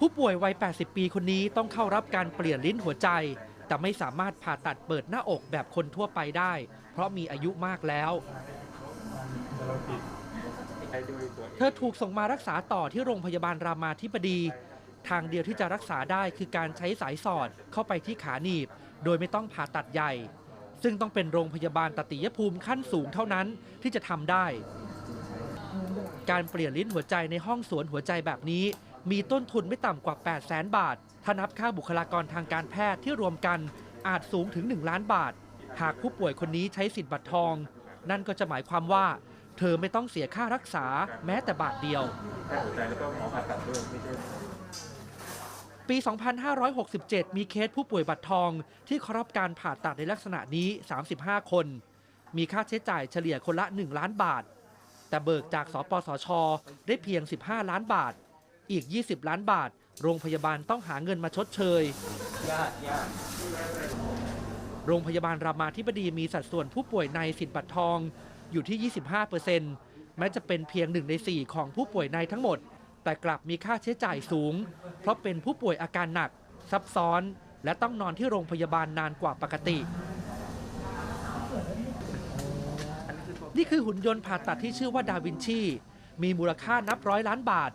ผู้ป่วยวัย 80 ปีคนนี้ต้องเข้ารับการเปลี่ยนลิ้นหัวใจ แต่ไม่สามารถผ่าตัดเปิดหน้าอกแบบคนทั่วไปได้ เพราะมีอายุมากแล้ว เธอถูกส่งมารักษาต่อที่โรงพยาบาลรามาธิบดี ทางเดียวที่จะรักษาได้คือการใช้สายสอดเข้าไปที่ขาหนีบ โดยไม่ต้องผ่าตัดใหญ่ ซึ่งต้องเป็นโรงพยาบาลตติยภูมิขั้นสูงเท่านั้นที่จะทำได้ การเปลี่ยนลิ้นหัวใจในห้องสวนหัวใจแบบนี้ มีต้นทุนไม่ต่ำกว่า 8 0 0แสนบาท ถ้านับค่าบุคลากรทางการแพทย์ที่รวมกันอาจสูงถึง 1 ล้านบาท หากผู้ป่วยคนนี้ใช้สิทธิ์บัตรทอง นั่นก็จะหมายความว่า เธอไม่ต้องเสียค่ารักษาแม้แต่บาทเดียว ปี 2567 มีเคสผู้ป่วยบัตรทอง ที่เข้ารับการผ่าตัดในลักษณะนี้ 35 คน มีค่าใช้จ่ายเฉลี่ยคนละ 1 ล้านบาท แต่เบิกจากสปสช ได้เพียง 15 ล้านบาท อีก 20 ล้านบาท โรงพยาบาลต้องหาเงินมาชดเชยโรงพยาบาลรามาธิบดีมีสัดส่วนผู้ป่วยในสิทธิ์บัตรทองอยู่ที่ 25%แม้จะเป็นเพียงหนึ่งใน4ของผู้ป่วยในทั้งหมด แต่กลับมีค่าใช้จ่ายสูง เพราะเป็นผู้ป่วยอาการหนัก ซับซ้อน และต้องนอนที่โรงพยาบาลนานกว่าปกติ นี่คือหุ่นยนต์ผ่าตัดที่ชื่อว่าดาวินชี มีมูลค่านับร้อยล้านบาท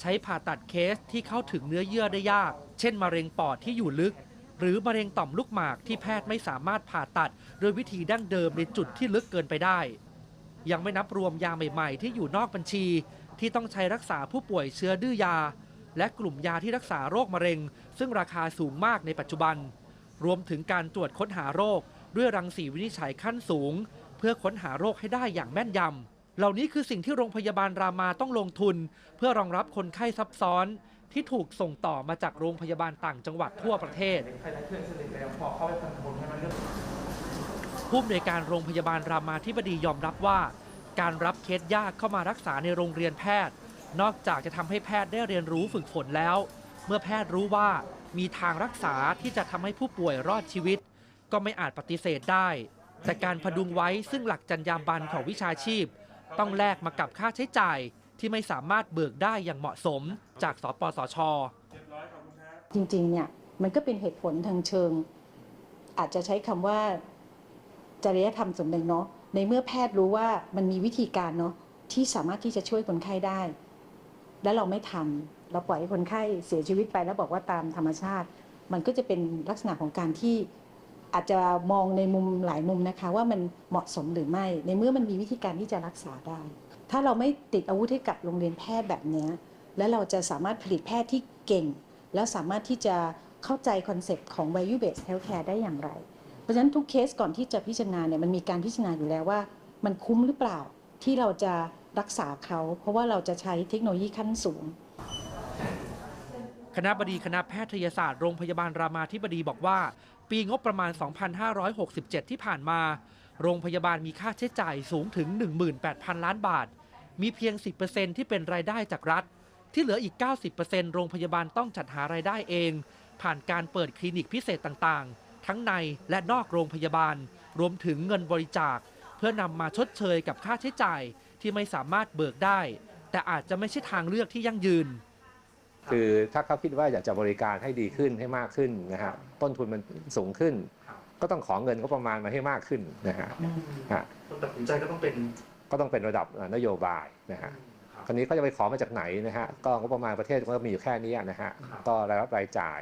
ใช้ผ่าตัดเคสที่เข้าถึงเนื้อเยื่อได้ยาก เช่น มะเร็งปอดที่อยู่ลึก หรือมะเร็งต่อมลูกหมากที่แพทย์ไม่สามารถผ่าตัดโดยวิธีดั้งเดิมในจุดที่ลึกเกินไปได้ ยังไม่นับรวมยาใหม่ๆ ที่อยู่นอกบัญชี ที่ต้องใช้รักษาผู้ป่วยเชื้อดื้อยา และกลุ่มยาที่รักษาโรคมะเร็ง ซึ่งราคาสูงมากในปัจจุบัน รวมถึงการตรวจค้นหาโรค ด้วยรังสีวินิจฉัยขั้นสูง เพื่อค้นหาโรคให้ได้อย่างแม่นยำ เหล่านี้คือสิ่งที่โรงพยาบาลรามาต้องลงทุน เพื่อรองรับคนไข้ซับซ้อนที่ถูกส่งต่อมาจากโรงพยาบาลต่างจังหวัดทั่วประเทศผู้อำนวยการโรงพยาบาลรามาธิบดียอมรับว่า การรับเคสยากเข้ามารักษาในโรงเรียนแพทย์ นอกจากจะทำให้แพทย์ได้เรียนรู้ฝึกฝนแล้ว เมื่อแพทย์รู้ว่ามีทางรักษาที่จะทำให้ผู้ป่วยรอดชีวิต ก็ไม่อาจปฏิเสธได้ แต่การพดุงไว้ซึ่งหลักจรรยาบรรณของวิชาชีพ ต้องแลกมากับค่าใช้จ่ายที่ไม่สามารถเบิกได้อย่างเหมาะสมจากสปสช จริงๆ เนี่ยมันก็เป็นเหตุผลทางเชิง อาจจะใช้คำว่าจริยธรรมส่วนหนึ่งเนาะในเมื่อแพทย์รู้ว่ามันมีวิธีการเนาะที่สามารถที่จะช่วยคนไข้ได้ แล้วเราไม่ทำเราปล่อยให้คนไข้เสียชีวิตไปแล้วบอกว่าตามธรรมชาติ มันก็จะเป็นลักษณะของการที่ อาจจะมองในมุมหลายมุมนะคะ ว่ามันเหมาะสมหรือไม่ ในเมื่อมันมีวิธีการที่จะรักษาได้ ถ้าเราไม่ติดอาวุธให้กับโรงเรียนแพทย์แบบนี้และเราจะสามารถผลิตแพทย์ที่เก่ง แล้วสามารถที่จะเข้าใจคอนเซปต์ของ value based healthcare ได้อย่างไร เพราะฉะนั้นทุกเคสก่อนที่จะพิจารณาเนี่ยมันมีการพิจารณาอยู่แล้วว่า มันคุ้มหรือเปล่าที่เราจะรักษาเขา เพราะว่าเราจะใช้เทคโนโลยีขั้นสูง คณะบดีคณะแพทยศาสตร์โรงพยาบาลรามาธิบดีบอกว่า ปีงบประมาณ 2567 ที่ผ่านมา โรงพยาบาลมีค่าใช้จ่ายสูงถึง 18,000 ล้านบาท มีเพียง 10%ที่เป็นรายได้จากรัฐ ที่เหลืออีก 90%โรงพยาบาลต้องจัดหารายได้เอง ผ่านการเปิดคลินิกพิเศษต่างๆ ทั้งในและนอกโรงพยาบาล รวมถึงเงินบริจาค เพื่อนำมาชดเชยกับค่าใช้จ่ายที่ไม่สามารถเบิกได้ แต่อาจจะไม่ใช่ทางเลือกที่ยั่งยืน คือถ้าเขาคิดว่าอยากจะบริการให้ดีขึ้นให้มากขึ้นนะฮะต้นทุนมันสูงขึ้น ก็ต้องขอเงินก็ประมาณมาให้มากขึ้นนะฮะฮะตัดสินใจก็ต้องเป็นก็ต้องเป็นระดับนโยบายนะฮะคราวนี้เขาจะไปขอมาจากไหนนะฮะก็งบประมาณประเทศก็มีอยู่แค่นี้นะฮะก็รายรับรายจ่าย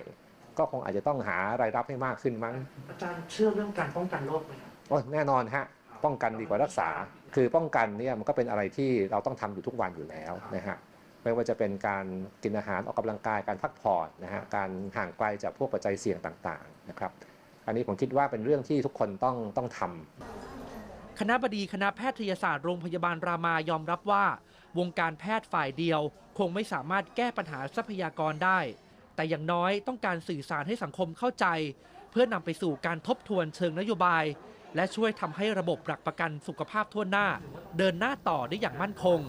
ก็คงอาจจะต้องหารายรับให้มากขึ้นมั้งอาจารย์เชื่อเรื่องการป้องกันโรคไหมครับโอ้ยแน่นอนฮะป้องกันดีกว่ารักษา คือป้องกันเนี่ยมันก็เป็นอะไรที่เราต้องทำอยู่ทุกวันอยู่แล้วนะฮะ ไม่ว่าจะเป็นการกินอาหารออกกำลังกายการพักผ่อนนะฮะการห่างไกลจากพวกปัจจัยเสี่ยงต่างๆนะครับอันนี้ผมคิดว่าเป็นเรื่องที่ทุกคนต้องต้องทำคณะบดีคณะแพทยศาสตร์โรงพยาบาลรามายอมรับว่า วงการแพทย์ฝ่ายเดียว คงไม่สามารถแก้ปัญหาทรัพยากรได้ แต่อย่างน้อยต้องการสื่อสารให้สังคมเข้าใจ เพื่อนำไปสู่การทบทวนเชิงนโยบาย และช่วยทำให้ระบบหลักประกันสุขภาพทั่วหน้า เดินหน้าต่อได้อย่างมั่นคง